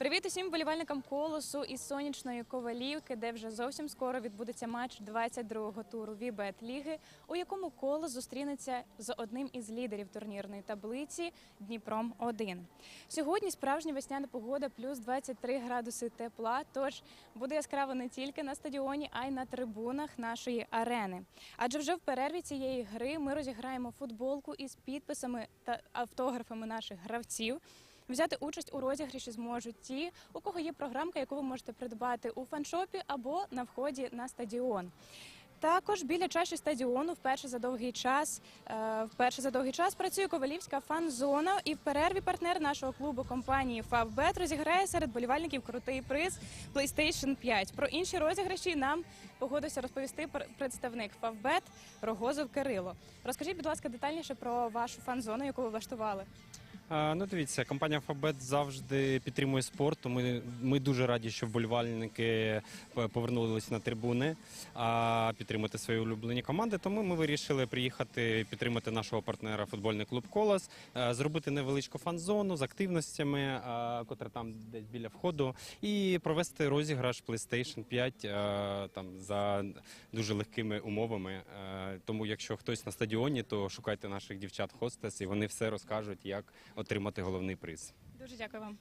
Привіт усім вболівальникам колосу із сонячної ковалівки, де вже зовсім скоро відбудеться матч 22-го туру Вібет Ліги, у якому колос зустрінеться з одним із лідерів турнірної таблиці Дніпром 1 Сьогодні справжня весняна погода, плюс 23 градуси тепла. Тож буде яскраво не тільки на стадіоні, а й на трибунах нашої арени. Адже вже в перерві цієї гри ми розіграємо футболку із підписами та автографами наших гравців. Взяти участь у розіграші зможуть ті, у кого є програмка, яку ви можете придбати у фаншопі або на вході на стадіон. Також біля чаші стадіону вперше за довгий час е, вперше за довгий час працює ковалівська фан-зона. І в перерві партнер нашого клубу компанії Favbet розіграє серед болівальників крутий приз PlayStation 5. Про інші розіграші нам погодився розповісти пр- представник Favbet Рогозов Кирило. Розкажіть, будь ласка, детальніше про вашу фан-зону, яку ви влаштували. Ну, дивіться, компанія Фабет завжди підтримує спорт. Ми, ми дуже раді, що вболівальники повернулися на трибуни а, підтримати свої улюблені команди. Тому ми вирішили приїхати підтримати нашого партнера футбольний клуб Колос, е, зробити невеличку фан-зону з активностями, котра там десь біля входу, і провести розіграш PlayStation 5 е, там за дуже легкими умовами. Е, Тому, якщо хтось на стадіоні, то шукайте наших дівчат хостес, і вони все розкажуть, як отримати головний приз. Дуже дякую вам.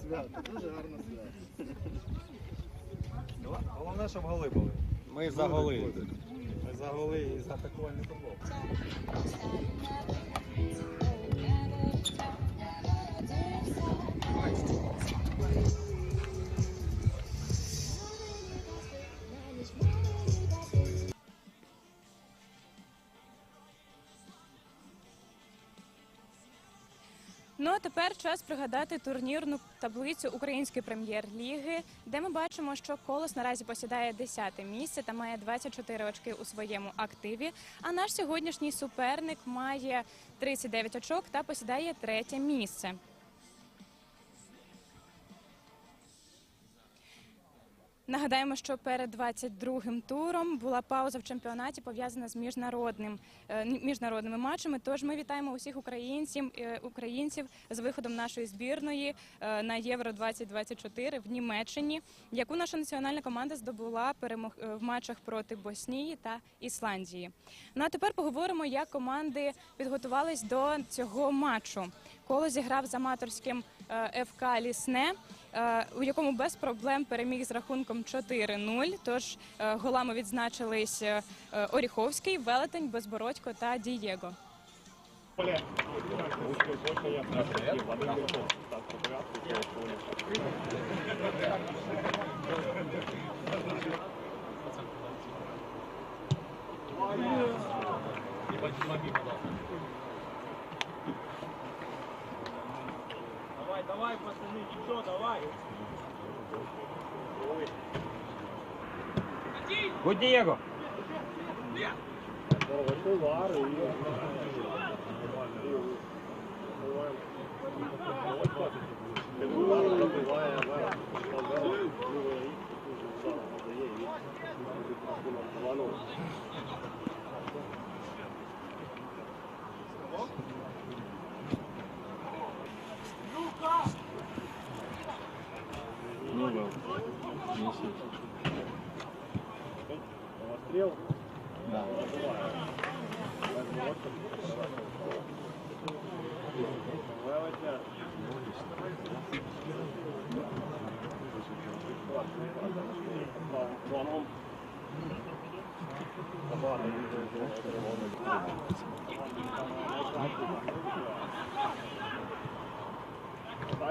Свято, дуже гарно свято. Головне, щоб голи були. Ми за голи. Ми за голи і за атакувальний футбол. Ну а тепер час пригадати турнірну таблицю української прем'єр-ліги, де ми бачимо, що колос наразі посідає 10 місце та має 24 очки у своєму активі. А наш сьогоднішній суперник має 39 очок та посідає третє місце. Нагадаємо, що перед 22-м туром була пауза в чемпіонаті пов'язана з міжнародним е, міжнародними матчами. Тож ми вітаємо усіх українців е, українців з виходом нашої збірної е, на Євро 2024 в Німеччині, яку наша національна команда здобула перемог в матчах проти Боснії та Ісландії. Ну а тепер поговоримо, як команди підготувались до цього матчу. Коло зіграв з аматорським ФК Лісне, у якому без проблем переміг з рахунком 4-0. Тож е, голами відзначились е, е, Оріховський, Велетень, Безбородько та Дієго. Давай, нічого, давай. Будь Дієго! Стріл?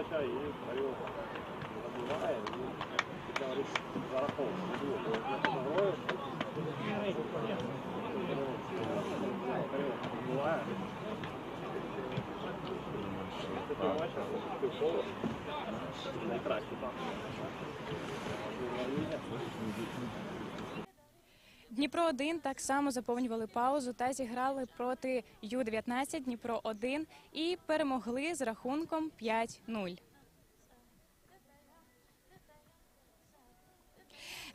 Подача і Харюк забиває і говорить, зараховує. Грою. Буває. Це той матч, півколо. Найкраще, так. Дніпро 1 так само заповнювали паузу та зіграли проти Ю-19 Дніпро 1 і перемогли з рахунком 5-0.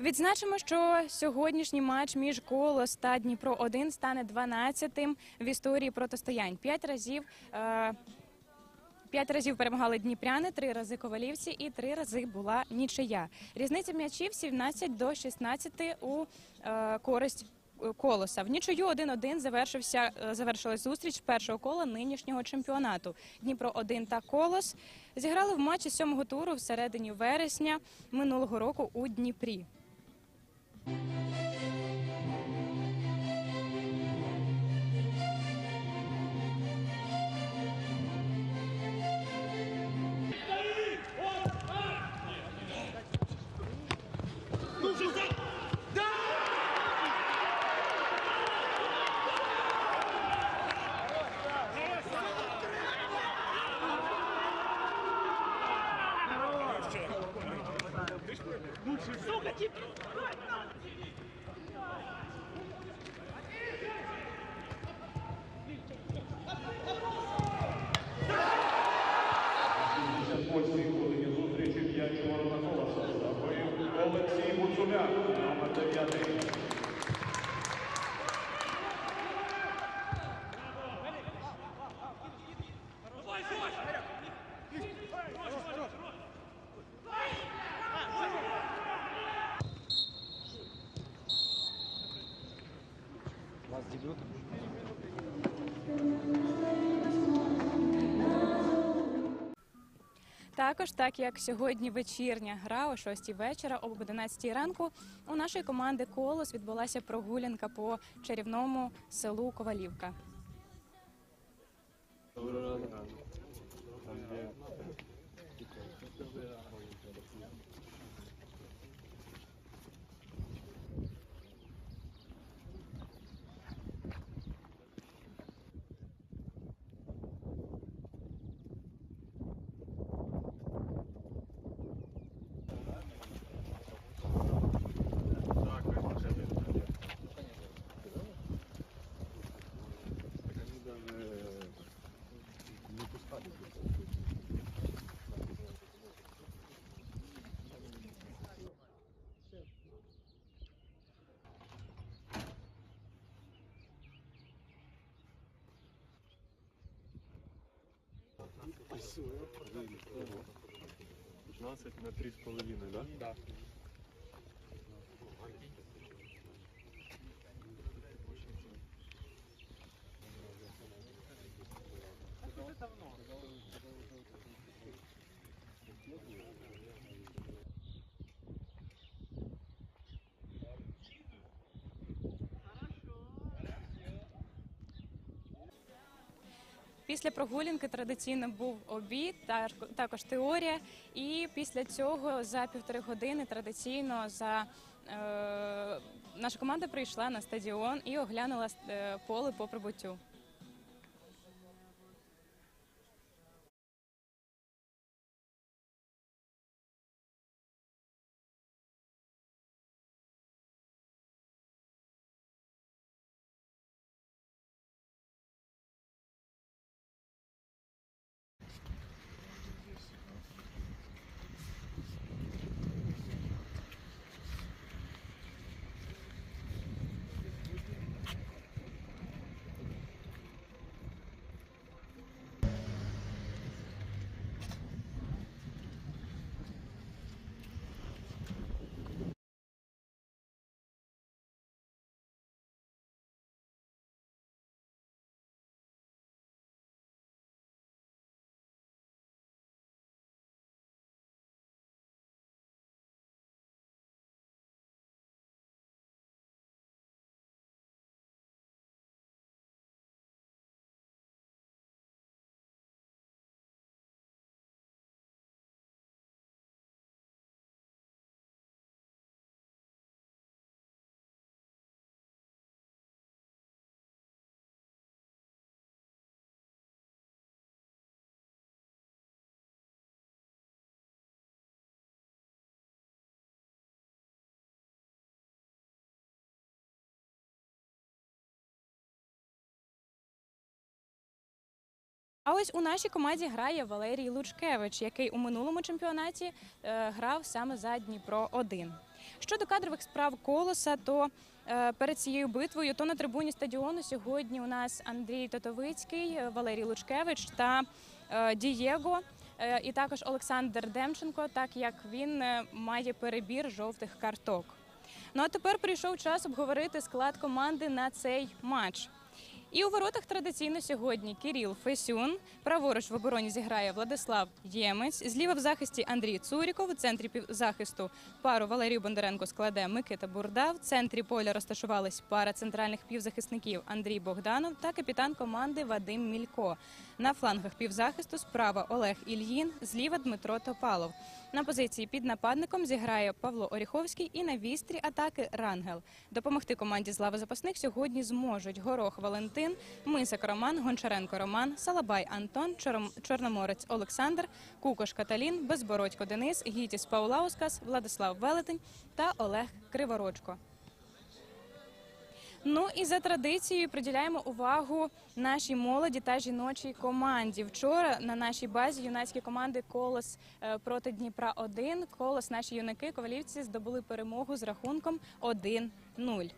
Відзначимо, що сьогоднішній матч між Колос та Дніпро 1 стане 12-тим в історії протистоянь. П'ять разів. Е- П'ять разів перемагали дніпряни, три рази ковалівці і три рази була нічия. Різниця м'ячів 17 до 16 у е, користь е, колоса. В нічию 1-1 завершився е, зустріч першого кола нинішнього чемпіонату. Дніпро 1 та колос зіграли в матчі сьомого туру в середині вересня минулого року у Дніпрі. Олексій Гуцуляк, номер 9. Також, так як сьогодні вечірня гра о 6 вечора, об 11 ранку, у нашої команди Колос відбулася прогулянка по чарівному селу Ковалівка. На 3,5, да? Да. Після прогулянки традиційно був обід, також теорія. І після цього за півтори години традиційно за е, наша команда прийшла на стадіон і оглянула е, поле по прибуттю. А ось у нашій команді грає Валерій Лучкевич, який у минулому чемпіонаті е, грав саме за Дніпро 1 Щодо кадрових справ колоса, то е, перед цією битвою, то на трибуні стадіону сьогодні у нас Андрій Тотовицький, е, Валерій Лучкевич та Дієго. І також Олександр Демченко, так як він має перебір жовтих карток. Ну а тепер прийшов час обговорити склад команди на цей матч. І у воротах традиційно сьогодні Кіріл Фесюн. Праворуч в обороні зіграє Владислав Ємець. Зліва в захисті Андрій Цуріков. У центрі півзахисту пару Валерію Бондаренко складе Микита Бурда. В центрі поля розташувались пара центральних півзахисників Андрій Богданов та капітан команди Вадим Мілько. На флангах півзахисту справа Олег Ільїн, зліва Дмитро Топалов. На позиції під нападником зіграє Павло Оріховський і на вістрі атаки Рангел. Допомогти команді з лави запасних сьогодні зможуть Горох Валентин, Мисак Роман, Гончаренко Роман, Салабай Антон, Чорноморець Олександр, Кукош Каталін, Безбородько Денис, Гітіс Паулаускас, Владислав Велетень та Олег Криворочко. Ну і за традицією приділяємо увагу нашій молоді та жіночій команді. Вчора на нашій базі юнацькі команди Колос е, проти Дніпра 1 Колос наші юнаки ковалівці здобули перемогу з рахунком 1-0.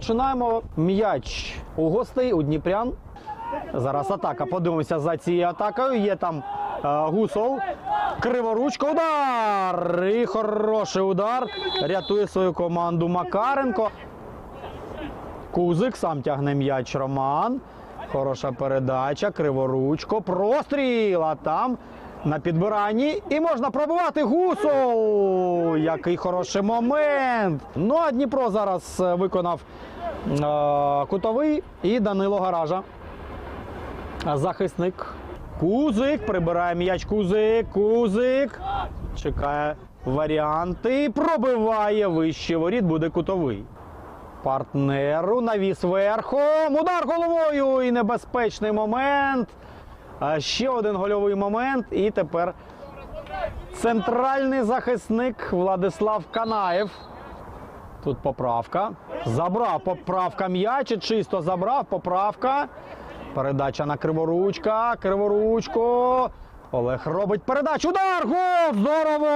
Починаємо м'яч у гостей у Дніпрян. Зараз атака. Подивимося за цією атакою. Є там е, Гусов. Криворучка удар. І хороший удар. Рятує свою команду Макаренко. Кузик сам тягне м'яч Роман. Хороша передача. Криворучко. Простріл. А там на підбиранні. І можна пробивати Гусов. Який хороший момент. Ну а Дніпро зараз е, виконав е, кутовий і Данило Гаража. Захисник. Кузик. Прибирає м'яч Кузик. Кузик. Чекає варіанти. Пробиває вище воріт. Буде кутовий. Партнеру навіс верхом. Удар головою і небезпечний момент. Ще один гольовий момент. І тепер центральний захисник Владислав Канаєв. Тут поправка. Забрав поправка м'яч. Чисто забрав. Поправка. Передача на криворучка. Криворучко. Олег робить передачу. Удар! Гол! Здорово!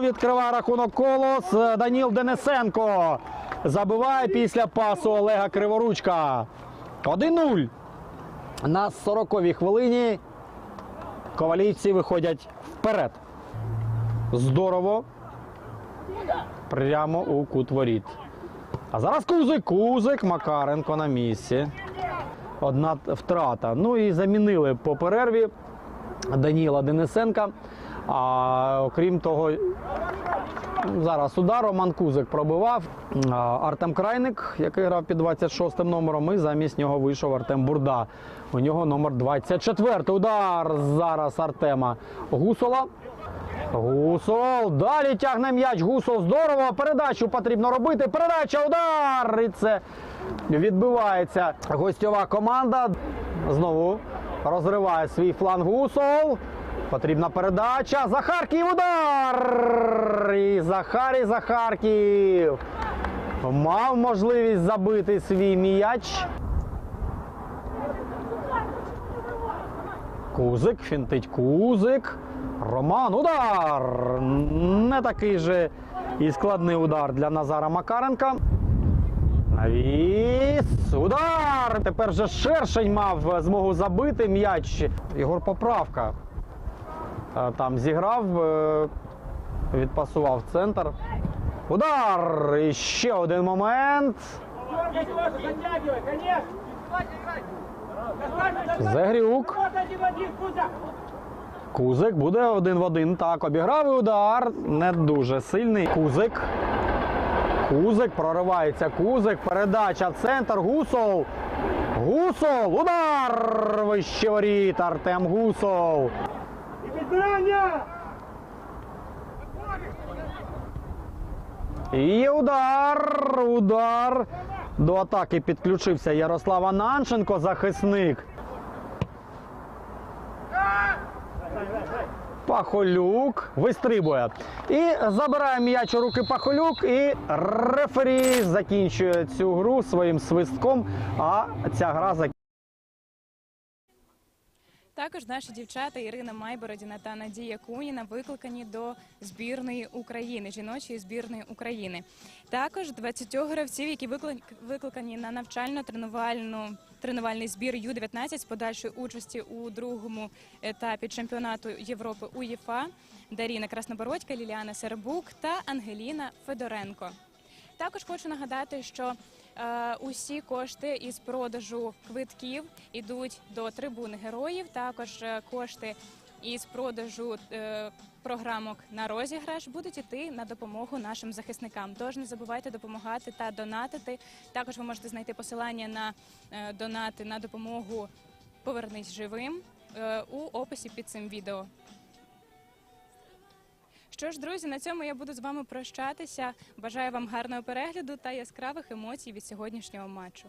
Відкриває рахунок колос. Даніл Денисенко. Забиває після пасу Олега Криворучка. 1-0. На 40-й хвилині ковалійці виходять вперед. Здорово. Прямо у кут воріт. А зараз Кузик, Кузик, Макаренко на місці. Одна втрата. Ну і замінили по перерві Даніла Денисенка. А окрім того, зараз удар Роман Кузик пробивав. Артем Крайник, який грав під 26 номером, і замість нього вийшов Артем Бурда. У нього номер 24. Удар зараз Артема Гусола. Гусол. Далі тягне м'яч. Гусол. Здорово. Передачу потрібно робити. Передача, удар. І це відбивається гостьова команда. Знову розриває свій фланг Гусол. Потрібна передача. Захарків удар. І Захарій Захарків мав можливість забити свій м'яч. Кузик, фінтить Кузик. Роман, удар! Не такий же і складний удар для Назара Макаренка. Навіс, удар! Тепер вже Шершень мав змогу забити м'яч. Ігор Поправка там зіграв, е, відпасував центр. Удар! І ще один момент. Загрюк. Кузик буде один в один. Так, обіграв і удар. Не дуже сильний. Кузик. Кузик проривається. Кузик. Передача. Центр. Гусов. Гусов. Удар! Вище воріт. Артем Гусов. І удар. Удар. До атаки підключився Ярослав Ананченко, захисник. Пахолюк вистрибує. І забирає м'яч у руки Пахолюк. І рефері закінчує цю гру своїм свистком. А ця гра закінчується. Також наші дівчата Ірина Майбородіна та Надія Куніна викликані до збірної України, жіночої збірної України. Також 20 гравців, які виклик- викликані на навчально-тренувальну тренувальний збір Ю-19 з подальшої участі у другому етапі чемпіонату Європи УЄФА Даріна Краснобородька, Ліліана Сербук та Ангеліна Федоренко. Також хочу нагадати, що усі кошти із продажу квитків ідуть до трибуни героїв. Також е, кошти із продажу е, програмок на розіграш будуть іти на допомогу нашим захисникам. Тож не забувайте допомагати та донатити. Також ви можете знайти посилання на е, донати на допомогу Повернись живим е, у описі під цим відео. Що ж, друзі, на цьому я буду з вами прощатися. Бажаю вам гарного перегляду та яскравих емоцій від сьогоднішнього матчу.